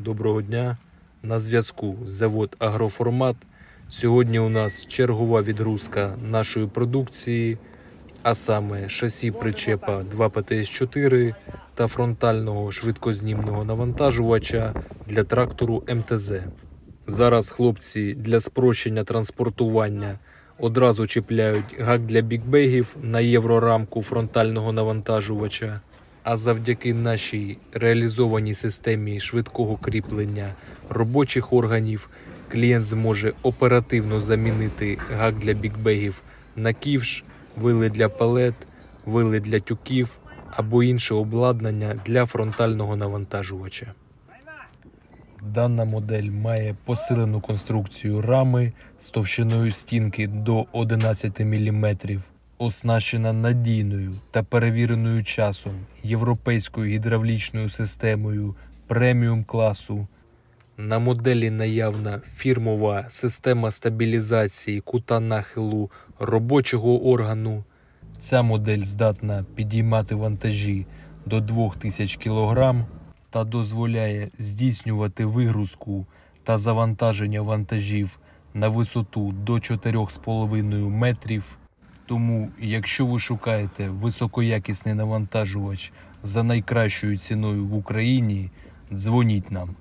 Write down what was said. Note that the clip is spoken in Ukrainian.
Доброго дня. На зв'язку завод Агроформат. Сьогодні у нас чергова відгрузка нашої продукції, а саме шасі причепа 2ПТС-4 та фронтального швидкознімного навантажувача для трактору МТЗ. Зараз хлопці для спрощення транспортування одразу чіпляють гак для бікбегів на єврорамку фронтального навантажувача. А завдяки нашій реалізованій системі швидкого кріплення робочих органів клієнт зможе оперативно замінити гак для бікбегів на ківш, вили для палет, вили для тюків або інше обладнання для фронтального навантажувача. Дана модель має посилену конструкцію рами з товщиною стінки до 11 мм, оснащена надійною та перевіреною часом європейською гідравлічною системою преміум класу. На моделі наявна фірмова система стабілізації кута нахилу робочого органу. Ця модель здатна підіймати вантажі до 2000 кг та дозволяє здійснювати вигрузку та завантаження вантажів на висоту до 4,5 метрів. Тому, якщо ви шукаєте високоякісний навантажувач за найкращою ціною в Україні, дзвоніть нам.